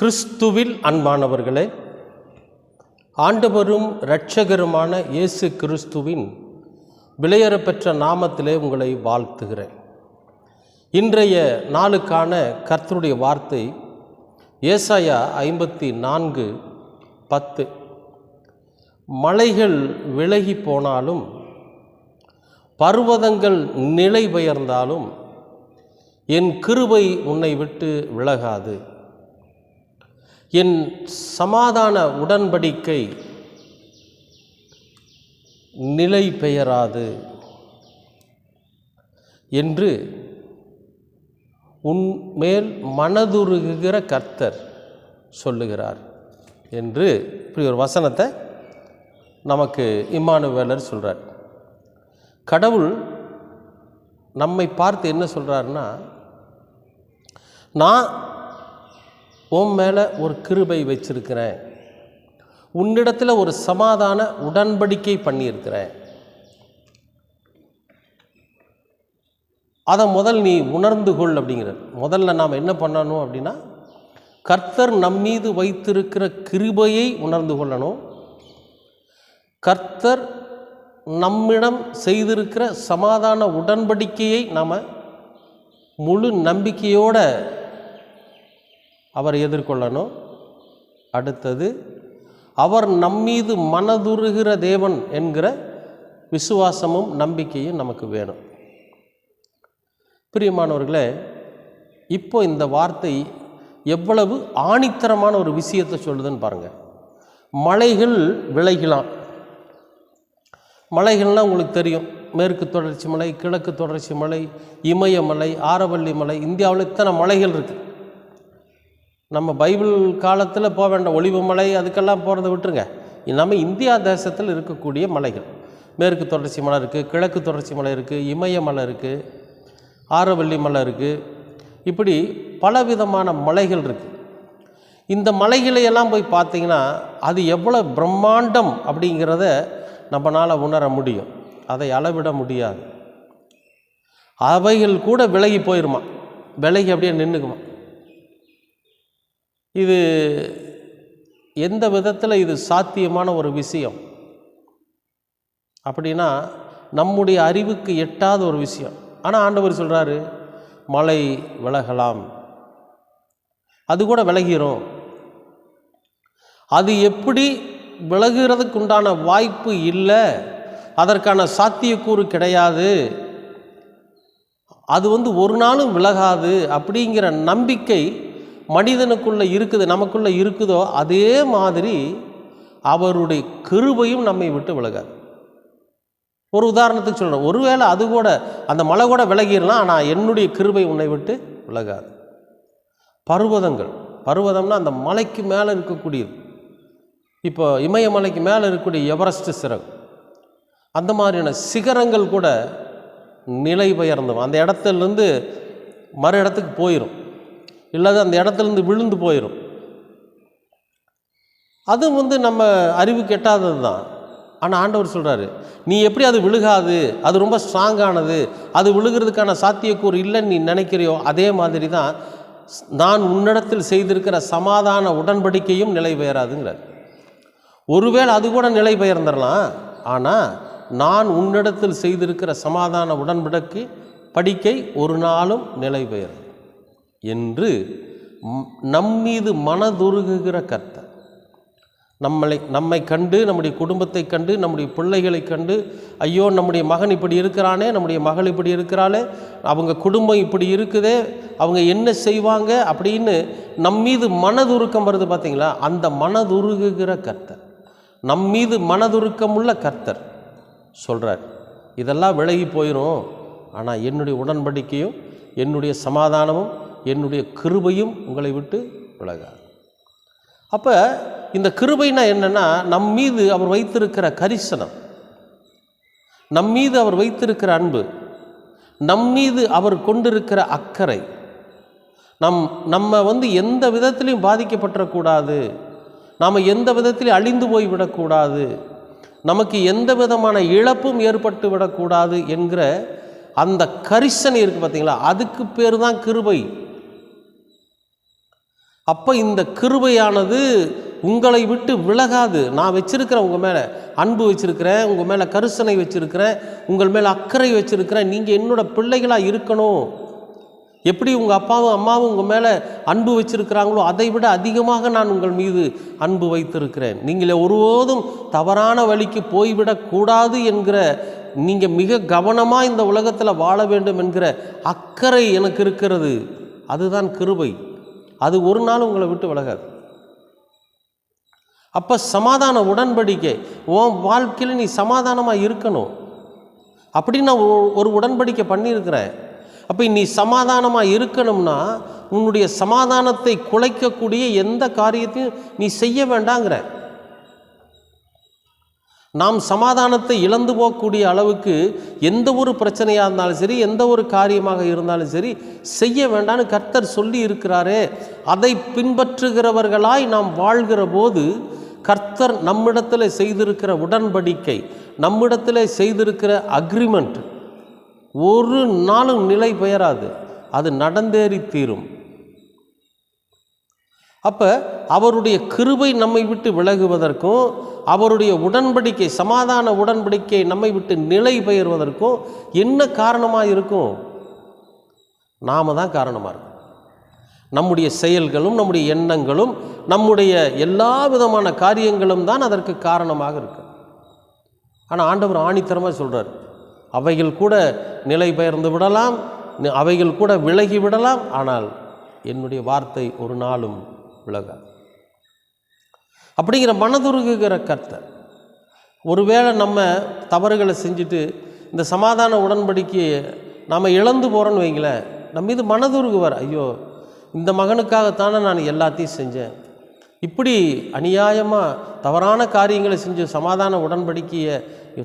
கிறிஸ்துவில் அன்பானவர்களே ஆண்டவரும் இரட்சகருமான இயேசு கிறிஸ்துவின் விலையறப்பெற்ற நாமத்திலே உங்களை வாழ்த்துகிறேன். இன்றைய நாளுக்கான கர்த்தருடைய வார்த்தை ஏசாயா ஐம்பத்தி நான்கு பத்து. மலைகள் விலகி போனாலும் பர்வதங்கள் நிலை பெயர்ந்தாலும் என் கிருபை உன்னை விட்டு விலகாது. என் சமாதான உடன்படிக்கை நிலை பெயராது என்று உன் மேல் மனதுருகுகிற கர்த்தர் சொல்லுகிறார் என்று இப்படி ஒரு வசனத்தை நமக்கு இம்மானுவேலர் சொல்கிறார் கடவுள் நம்மை பார்த்து என்ன சொல்கிறாருன்னா நான் உன் மேலே ஒரு கிருபை வச்சிருக்கிறேன். உன்னிடத்தில் ஒரு சமாதான உடன்படிக்கை பண்ணியிருக்கிறேன். அதை முதல் நீ உணர்ந்து கொள் அப்படிங்கிற முதல்ல நாம் என்ன பண்ணணும் அப்படின்னா கர்த்தர் நம் மீது வைத்திருக்கிற கிருபையை உணர்ந்து கொள்ளணும். கர்த்தர் நம்மிடம் செய்திருக்கிற சமாதான உடன்படிக்கையை நாம் முழு நம்பிக்கையோடு அவர் எதிர்கொள்ளணும் அடுத்தது அவர் நம்மீது மனதுருகிற தேவன் என்கிற விசுவாசமும் நம்பிக்கையும் நமக்கு வேணும். பிரியமானவர்களே இப்போ இந்த வார்த்தை எவ்வளவு ஆணித்தரமான ஒரு விஷயத்தை சொல்லுதுன்னு பாருங்கள் மலைகள் விளைகலாம் மலைகள்னால் உங்களுக்கு தெரியும். மேற்கு தொடர்ச்சி மலை கிழக்கு தொடர்ச்சி மலை இமயமலை ஆரவல்லி மலை இந்தியாவில் இத்தனை மலைகள் இருக்குது நம்ம பைபிள் காலத்தில் போக வேண்டாம். ஒளிவு மலை அதுக்கெல்லாம் போகிறத விட்டுருங்க. நம்ம இந்தியா தேசத்தில் இருக்கக்கூடிய மலைகள். மேற்கு தொடர்ச்சி மலை இருக்குது கிழக்கு தொடர்ச்சி மலை இருக்குது இமயமலை இருக்குது ஆரவல்லி மலை இருக்குது இப்படி பலவிதமான மலைகள் இருக்குது இந்த மலைகளை எல்லாம் போய் பார்த்தீங்கன்னா அது எவ்வளோ பிரம்மாண்டம் அப்படிங்கிறத நம்மளால் உணர முடியும். அதை அளவிட முடியாது. அவைகள் கூட விலகி போயிருமா? விலகி அப்படியே நின்றுக்குமா இது எந்த விதத்தில் இது சாத்தியமான ஒரு விஷயம்? அப்படின்னா நம்முடைய அறிவுக்கு எட்டாத ஒரு விஷயம். ஆனால் ஆண்டவர் சொல்கிறாரு மலை விலகலாம். அது கூட விலகிரும் அது எப்படி விலகிறதுக்கு உண்டான வாய்ப்பு இல்லை அதற்கான சாத்தியக்கூறு கிடையாது. அது வந்து ஒரு நாளும் விலகாது அப்படிங்கிற நம்பிக்கை மனிதனுக்குள்ளே இருக்குது நமக்குள்ளே இருக்குதோ அதே மாதிரி அவருடைய கிருபையும் நம்மை விட்டு விலகாது. ஒரு உதாரணத்துக்கு சொல்கிறேன் ஒருவேளை அது கூட அந்த மலை கூட விலகிடலாம் ஆனால் என்னுடைய கிருபை உன்னை விட்டு விலகாது. பர்வதங்கள். பர்வதம்னா அந்த மலைக்கு மேலே இருக்கக்கூடியது. இப்போ இமயமலைக்கு மேலே இருக்கக்கூடிய எவரெஸ்ட் சிறகு. அந்த மாதிரியான சிகரங்கள் கூட நிலை பெயர்ந்தோம் அந்த இடத்துலேருந்து மறு இடத்துக்கு போயிடும் இல்லாத அந்த இடத்துலேருந்து விழுந்து போயிடும் அது வந்து நம்ம அறிவு கெட்டாதது தான். ஆனால் ஆண்டவர் சொல்கிறாரு நீ எப்படி அது விழுகாது? அது ரொம்ப ஸ்ட்ராங்கானது அது விழுகிறதுக்கான சாத்தியக்கூறு இல்லைன்னு நீ நினைக்கிறியோ? அதே மாதிரி தான் நான் உன்னிடத்தில் செய்திருக்கிற சமாதான உடன்படிக்கையும் நிலை பெயராதுங்கிறார். ஒருவேளை அது கூட நிலை பெயர்ந்துடலாம். ஆனால் நான் உன்னிடத்தில் செய்திருக்கிற சமாதான உடன்படிக்கை படிக்கை ஒரு நாளும் நிலை பெயரும் என்று நம்மீது மனதுருகுகிற கர்த்தர். நம்மளை நம்மை கண்டு நம்முடைய குடும்பத்தை கண்டு நம்முடைய பிள்ளைகளை கண்டு ஐயோ நம்முடைய மகன் இப்படி இருக்கிறானே நம்முடைய மகள் இப்படி இருக்கிறாளே அவங்க குடும்பம் இப்படி இருக்குதே அவங்க என்ன செய்வாங்க அப்படின்னு நம்மீது மனதுருக்கம் வருது பார்த்தீங்களா? அந்த மனதுருகுகிற கர்த்தர். நம்மீது மனதுருக்கமுள்ள கர்த்தர் சொல்கிறார் இதெல்லாம் விலகி போயிடும் ஆனால் என்னுடைய உடன்படிக்கையும் என்னுடைய சமாதானமும் என்னுடைய கிருபையும் உங்களை விட்டு விலகாது. அப்போ இந்த கிருபைனா என்னென்னா நம் மீது அவர் வைத்திருக்கிற கரிசனம் நம் மீது அவர் வைத்திருக்கிற அன்பு நம் மீது அவர் கொண்டிருக்கிற அக்கறை நம் நம்ம வந்து எந்த விதத்திலையும் பாதிக்கப்பட்டுறக்கூடாது நாம் எந்த விதத்திலையும் அழிந்து போய் விடக்கூடாது நமக்கு எந்த விதமான இழப்பும் ஏற்பட்டு விடக்கூடாது என்கிற அந்த கரிசனை இருக்குது பார்த்தீங்களா அதுக்கு பேர் தான் கிருபை. அப்போ இந்த கிருபையானது உங்களை விட்டு விலகாது. நான் வச்சிருக்கிறேன் உங்கள் மேலே அன்பு வச்சிருக்கிறேன் உங்கள் மேலே கருசனை வச்சிருக்கிறேன் உங்கள் மேலே அக்கறை வச்சிருக்கிறேன். நீங்கள் என்னோட பிள்ளைகளாக இருக்கணும். எப்படி உங்கள் அப்பாவும் அம்மாவும் உங்கள் மேலே அன்பு வச்சிருக்கிறாங்களோ அதை விட அதிகமாக நான் உங்கள் மீது அன்பு வைத்திருக்கிறேன். நீங்கள் ஒருபோதும் தவறான வழிக்கு போய்விடக்கூடாது என்கிற நீங்கள் மிக கவனமாக இந்த உலகத்தில் வாழ வேண்டும் என்கிற அக்கறை எனக்கு இருக்கிறது. அதுதான் கிருபை. அது ஒரு நாள் உங்களை விட்டு விலகாது. அப்போ சமாதான உடன்படிக்கை உன் வாழ்க்கையில் நீ சமாதானமாக இருக்கணும். அப்படின்னு நான் ஒரு- ஒரு உடன்படிக்கை பண்ணியிருக்கிறேன். அப்போ நீ சமாதானமாக இருக்கணும்னா உன்னுடைய சமாதானத்தை குலைக்கக்கூடிய எந்த காரியத்தையும் நீ செய்ய வேண்டாங்கிற. நாம் சமாதானத்தை இழந்து போகக்கூடிய அளவுக்கு எந்த ஒரு பிரச்சனையாக இருந்தாலும் சரி எந்த ஒரு காரியமாக இருந்தாலும் சரி செய்ய வேண்டாம்னு கர்த்தர் சொல்லி இருக்கிறாரே. அதை பின்பற்றுகிறவர்களாய் நாம் வாழ்கிற போது கர்த்தர் நம்மிடத்தில் செய்திருக்கிற உடன்படிக்கை நம்மிடத்தில் செய்திருக்கிற அக்ரிமெண்ட் ஒரு நாளும் நிலை பெயராது. அது நடந்தேறி தீரும். அப்போ அவருடைய கிருபை நம்மை விட்டு விலகுவதற்கும் அவருடைய உடன்படிக்கை சமாதான உடன்படிக்கை நம்மை விட்டு நிலை பெயர்வதற்கும் என்ன காரணமாக இருக்கும்? நாம தான் காரணமாக இருக்கும். நம்முடைய செயல்களும் நம்முடைய எண்ணங்களும் நம்முடைய எல்லா விதமான காரியங்களும் தான் அதற்கு காரணமாக இருக்கு. ஆனால் ஆண்டவர் ஆணித்தரமாக சொல்கிறார் அவைகள் கூட நிலை பெயர்ந்து விடலாம் அவைகள் கூட விலகி விடலாம் ஆனால் என்னுடைய வார்த்தை ஒரு நாளும் விலகாது அப்படிங்கிற மனதுருகுகிற கர்த்தர் ஒருவேளை நம்ம தவறுகளை செஞ்சுட்டு இந்த சமாதான உடன்படிக்கையை நாம் இழந்து போகிறோன்னு வைங்களேன் நம்ம மீது மனதுருகுவார். ஐயோ இந்த மகனுக்காகத்தானே நான் எல்லாத்தையும் செஞ்சேன். இப்படி அநியாயமாக தவறான காரியங்களை செஞ்சு சமாதான உடன்படிக்கையை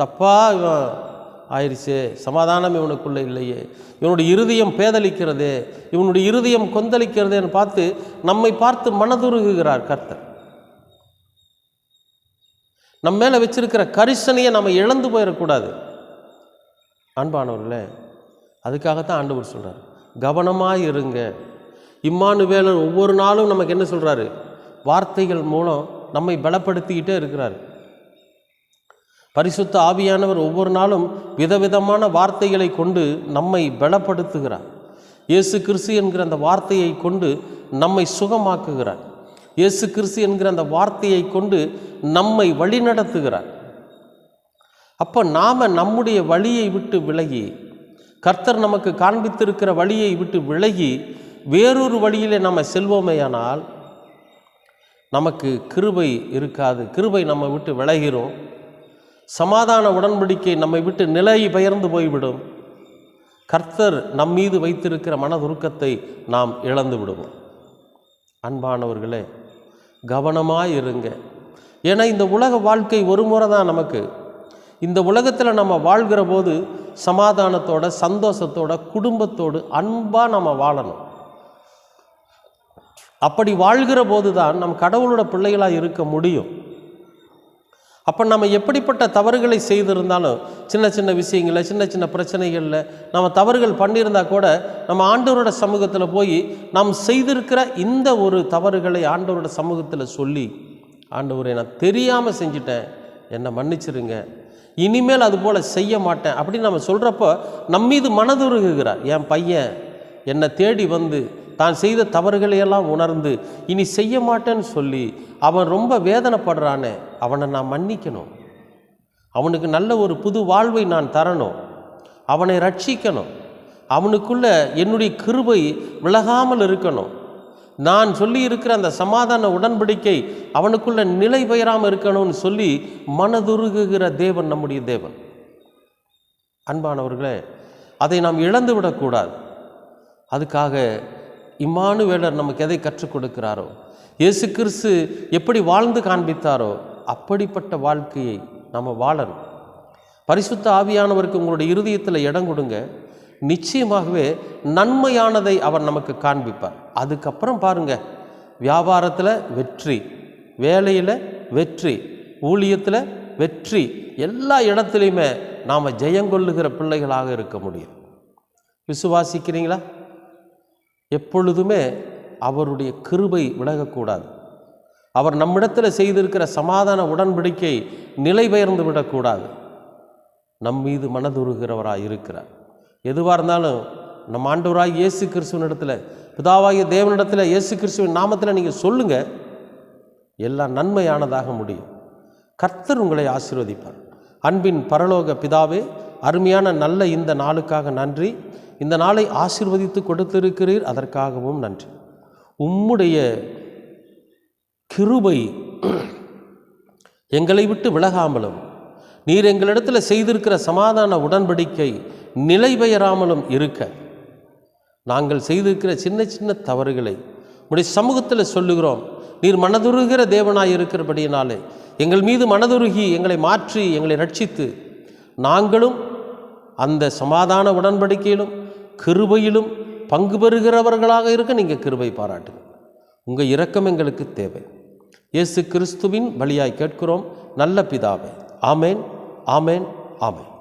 தப்பாக இவன் ஆயிடுச்சே சமாதானம் இவனுக்குள்ளே இல்லையே. இவனுடைய இருதயம் பேதலிக்கிறதே இவனுடைய இருதயம் கொந்தளிக்கிறதேன்னு பார்த்து நம்மை பார்த்து மனதுருகுகிறார் கர்த்தர். நம்ம மேலே வச்சிருக்கிற கரிசனையை நம்ம இழந்து போயிடக்கூடாது. அன்பானவர்களே அதுக்காகத்தான் ஆண்டவர் சொல்கிறார் கவனமாக இருங்க. இம்மானுவேலர் ஒவ்வொரு நாளும் நமக்கு என்ன சொல்கிறாரு வார்த்தைகள் மூலம் நம்மை பலப்படுத்திக்கிட்டே இருக்கிறார். பரிசுத்த ஆவியானவர் ஒவ்வொரு நாளும் விதவிதமான வார்த்தைகளை கொண்டு நம்மை பலப்படுத்துகிறார். இயேசு கிறிஸ்து என்கிற அந்த வார்த்தையை கொண்டு நம்மை சுகமாக்குகிறார். இயேசு கிறிஸ்து என்கிற அந்த வார்த்தையை கொண்டு நம்மை வழிநடத்துகிறார். அப்போ நாம் நம்முடைய வழியை விட்டு விலகி கர்த்தர் நமக்கு காண்பித்திருக்கிற வழியை விட்டு விலகி வேறொரு வழியிலே நம்ம செல்வோமேயானால் நமக்கு கிருபை இருக்காது. கிருபை நம்ம விட்டு விலகிறோம். சமாதான உடன்படிக்கை நம்மை விட்டு நிலை பெயர்ந்து போய்விடும். கர்த்தர் நம் மீது வைத்திருக்கிற மனதுருக்கத்தை நாம் இழந்து விடுவோம். அன்பானவர்களே கவனமாக இருங்க. ஏன்னா இந்த உலக வாழ்க்கை ஒரு முறை தான் நமக்கு. இந்த உலகத்தில் நம்ம வாழ்கிற போது சமாதானத்தோட சந்தோஷத்தோட குடும்பத்தோடு அன்பாக நம்ம வாழணும். அப்படி வாழ்கிற போது தான் நம் கடவுளோட பிள்ளைகளாக இருக்க முடியும். அப்போ நம்ம எப்படிப்பட்ட தவறுகளை செய்திருந்தாலும் சின்ன சின்ன விஷயங்களில் சின்ன சின்ன பிரச்சனைகளில் நம்ம தவறுகள் பண்ணியிருந்தா கூட நம்ம ஆண்டவரோட சமூகத்தில் போய் நாம் செய்திருக்கிற இந்த ஒரு தவறுகளை ஆண்டவரோட சமூகத்தில் சொல்லி ஆண்டவரை நான் தெரியாமல் செஞ்சிட்டேன். என்னை மன்னிச்சிருங்க. இனிமேல் அது போல் செய்ய மாட்டேன். அப்படின்னு நம்ம சொல்கிறப்போ நம்மீது மனதுருகுகிறார். என் பையன் என்னை தேடி வந்து தான் செய்த தவறுகளையெல்லாம் உணர்ந்து இனி செய்ய மாட்டேன்னு சொல்லி அவன் ரொம்ப வேதனைப்படுறானே அவனை நான் மன்னிக்கணும். அவனுக்கு நல்ல ஒரு புது வாழ்வை நான் தரணும். அவனை ரட்சிக்கணும். அவனுக்குள்ள என்னுடைய கிருபை விலகாமல் இருக்கணும். நான் சொல்லி இருக்கிற அந்த சமாதான உடன்படிக்கை அவனுக்குள்ள நிலை பெயராமல் இருக்கணும்னு சொல்லி மனதுருகுகிற தேவன் நம்முடைய தேவன். அன்பானவர்களே அதை நாம் இழந்து விடக்கூடாது அதுக்காக இம்மானுவேலர் நமக்கு எதை கற்றுக் கொடுக்கிறாரோ? இயேசு கிறிஸ்து எப்படி வாழ்ந்து காண்பித்தாரோ அப்படிப்பட்ட வாழ்க்கையை நம்ம வாழணும். பரிசுத்த ஆவியானவருக்கு உங்களுடைய இருதயத்தில் இடம் கொடுங்க. நிச்சயமாகவே நன்மையானதை அவர் நமக்கு காண்பிப்பார். அதுக்கப்புறம் பாருங்கள் வியாபாரத்தில் வெற்றி வேலையில் வெற்றி ஊழியத்தில் வெற்றி எல்லா இடத்துலையுமே நாம் ஜெயங்கொள்ளுகிற பிள்ளைகளாக இருக்க முடியும். விசுவாசிக்கிறீங்களா? எப்பொழுதுமே அவருடைய கிருபை விலகக்கூடாது. அவர் நம்மிடத்தில் செய்திருக்கிற சமாதான உடன்படிக்கை நிலை பெயர்ந்து விடக்கூடாது. நம் மீது மனதுருகிறவராக இருக்கிறார். எதுவாக இருந்தாலும் நம் ஆண்டவராக இயேசு கிறிஸ்துவனிடத்தில் பிதாவாகிய தேவனிடத்தில் இயேசு கிறிஸ்துவின் நாமத்தில் நீங்கள் சொல்லுங்கள் எல்லாம் நன்மையானதாக முடியும். கர்த்தர் உங்களை ஆசீர்வதிப்பார். அன்பின் பரலோக பிதாவே அருமையான நல்ல இந்த நாளுக்காக நன்றி. இந்த நாளை ஆசிர்வதித்து கொடுத்திருக்கிறீர் அதற்காகவும் நன்றி. உம்முடைய கிருபை எங்களை விட்டு விலகாமலும் நீர் எங்களிடத்தில் செய்திருக்கிற சமாதான உடன்படிக்கை நிலை பெயராமலும் இருக்க. நாங்கள் செய்திருக்கிற சின்ன சின்ன தவறுகளை உடைய சமூகத்தில் சொல்லுகிறோம். நீர் மனதுருகிற தேவனாய் இருக்கிறபடியினாலே எங்கள் மீது மனதுருகி எங்களை மாற்றி எங்களை ரட்சித்து நாங்களும் அந்த சமாதான உடன்படிக்கையிலும் கிருபையிலும் பங்கு பெறுகிறவர்களாக இருக்க நீங்கள் கிருபை பாராட்டுங்க உங்கள் இரக்கம் எங்களுக்கு தேவை. இயேசு கிறிஸ்துவின் வழியாய் கேட்கிறோம். நல்ல பிதாவே. ஆமேன் ஆமேன் ஆமேன்.